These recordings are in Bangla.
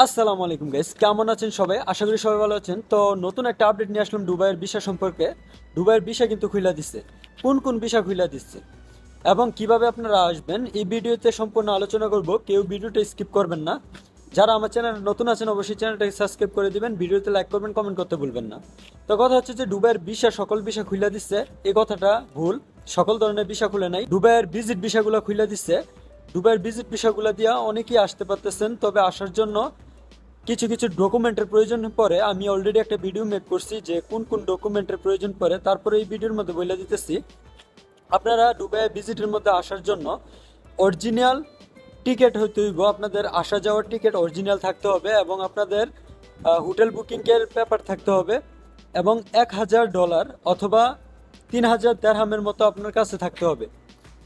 আসসালামু আলাইকুম গাইস কেমন আছেন সবাই? আশা করি সবাই ভালো আছেন। তো নতুন একটা আপডেট নিয়ে আসলাম দুবাইয়ের ভিসা সম্পর্কে। দুবাইয়ের ভিসা কিন্তু খুইলা দিচ্ছে কোন কোন ভিসা খুইলা দিচ্ছে এবং কীভাবে আপনারা আসবেন? এই ভিডিওতে সম্পূর্ণ আলোচনা করব। কেউ ভিডিওটা স্কিপ করবেন না। যারা আমার চ্যানেল নতুন আছেন, অবশ্যই চ্যানেলটাকে সাবস্ক্রাইব করে দিবেন। ভিডিওতে লাইক করবেন কমেন্ট করতে ভুলবেন না। তো কথা হচ্ছে যে, দুবাইয়ের ভিসা, সকল ভিসা খুইলা দিচ্ছে এই কথাটা ভুল। সকল ধরনের ভিসা খুলে নাই। দুবাইয়ের ভিজিট ভিসাগুলো খুইলা দিচ্ছে দুবাইয়ের ভিজিট ভিসাগুলো দিয়া অনেকেই আসতে পারতেছেন, তবে আসার জন্য কিছু কিছু ডকুমেন্টের প্রয়োজন পড়ে আমি অলরেডি একটা ভিডিও মেক করছি যে কোন কোন ডকুমেন্টের প্রয়োজন পড়ে তারপরে এই ভিডিওর মধ্যে বলে দিতেছি। আপনারা দুবাই ভিজিটের মধ্যে আসার জন্য অরিজিনাল টিকিট হইতে হইব, আপনাদের আসা যাওয়ার টিকিট অরিজিনাল থাকতে হবে এবং আপনাদের হোটেল বুকিংয়ের পেপার থাকতে হবে এবং এক হাজার ডলার অথবা তিন হাজার দেড়হামের মতো আপনার কাছে থাকতে হবে।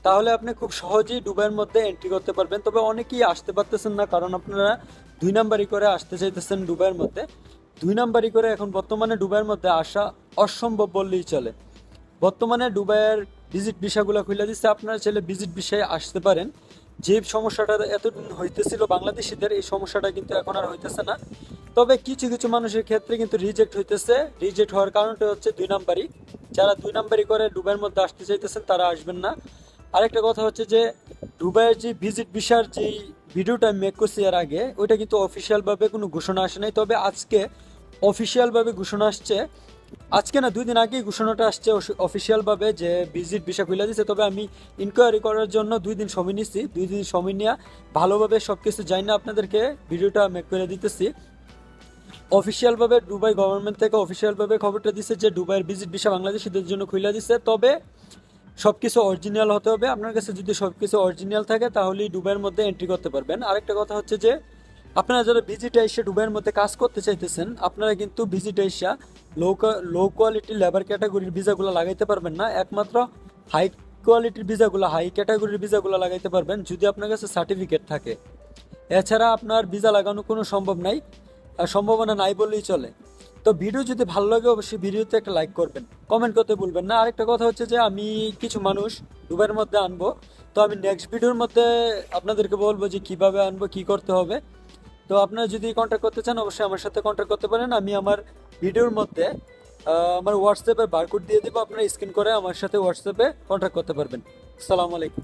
তাহলে আপনি খুব সহজেই দুবাইয়ের মধ্যে এন্ট্রি করতে পারবেন। তবে অনেকেই আসতে পারতেছেন না, কারণ আপনারা দুই নাম্বারই করে আসতে চাইতেছেন দুবাইয়ের মধ্যে। দুই নাম্বারই করে এখন বর্তমানে দুবাইয়ের মধ্যে আসা অসম্ভব বললেই চলে। বর্তমানে ডুবাইয়ের ভিজিট ভিসাগুলো খুলে দিচ্ছে আপনারা চাইলে ভিজিট ভিসায় আসতে পারেন। যে সমস্যাটা এতদিন হইতেছিল বাংলাদেশিদের, এই সমস্যাটা কিন্তু এখন আর হইতেছে না। তবে কিছু কিছু মানুষের ক্ষেত্রে কিন্তু রিজেক্ট হইতেছে। রিজেক্ট হওয়ার কারণটা হচ্ছে দুই নাম্বারই। যারা দুই নাম্বারই করে দুবাইয়ের মধ্যে আসতে চাইতেছেন, তারা আসবেন না। আরেকটা কথা হচ্ছে যে দুবাইয়ের যে ভিজিট ভিসার যে ভিডিওটা আমি মেক করছি এর আগে, ওইটা কিন্তু অফিসিয়ালভাবে কোনো ঘোষণা আসে নাই। তবে আজকে অফিসিয়ালভাবে ঘোষণা আসছে। আজকে না, দুই দিন আগেই ঘোষণাটা আসছে অফিসিয়ালভাবে যে ভিজিট ভিসা খুলে দিচ্ছে তবে আমি ইনকোয়ারি করার জন্য দুই দিন সময় নিচ্ছি দুই দিন সময় নিয়ে ভালোভাবে সব কিছু জানি না, আপনাদেরকে ভিডিওটা মেক করে দিতেছি। অফিসিয়ালভাবে দুবাই গভর্নমেন্ট থেকে অফিসিয়ালভাবে খবরটা দিচ্ছে যে দুবাইয়ের ভিজিট ভিসা বাংলাদেশিদের জন্য খুলে দিচ্ছে তবে সব কিছু অরিজিনাল হতে হবে। আপনার কাছে যদি সব কিছু অরিজিনাল থাকে, তাহলেই দুবাইয়ের মধ্যে এন্ট্রি করতে পারবেন। আরেকটা কথা হচ্ছে যে, আপনারা যারা ভিজিট এসে দুবাইয়ের মধ্যে কাজ করতে চাইতেছেন, আপনারা কিন্তু ভিজিট এসা লো লো কোয়ালিটি লেবার ক্যাটাগরির ভিসাগুলো লাগাইতে পারবেন না। একমাত্র হাই কোয়ালিটির ভিসাগুলো হাই ক্যাটাগরির ভিসাগুলো লাগাইতে পারবেন যদি আপনার কাছে সার্টিফিকেট থাকে। এছাড়া আপনার ভিসা লাগানো কোনো সম্ভব নাই। সম্ভাবনা নাই বললেই চলে। তো ভিডিও যদি ভালো লাগে, অবশ্যই ভিডিওতে একটা লাইক করবেন। কমেন্ট করতে ভুলবেন না। আরেকটা কথা হচ্ছে যে, আমি কিছু মানুষ দুবাইয়ের মধ্যে আনব। তো আমি নেক্সট ভিডিওর মধ্যে আপনাদেরকে বলব যে, কীভাবে আনব, কি করতে হবে। তো আপনারা যদি কন্ট্যাক্ট করতে চান, অবশ্যই আমার সাথে কন্ট্যাক্ট করতে পারেন। আমি আমার ভিডিওর মধ্যে আমার হোয়াটসঅ্যাপে বারকোড দিয়ে দেবো। আপনারা স্ক্রিন করে আমার সাথে হোয়াটসঅ্যাপে কন্ট্যাক্ট করতে পারবেন। আসসালামু আলাইকুম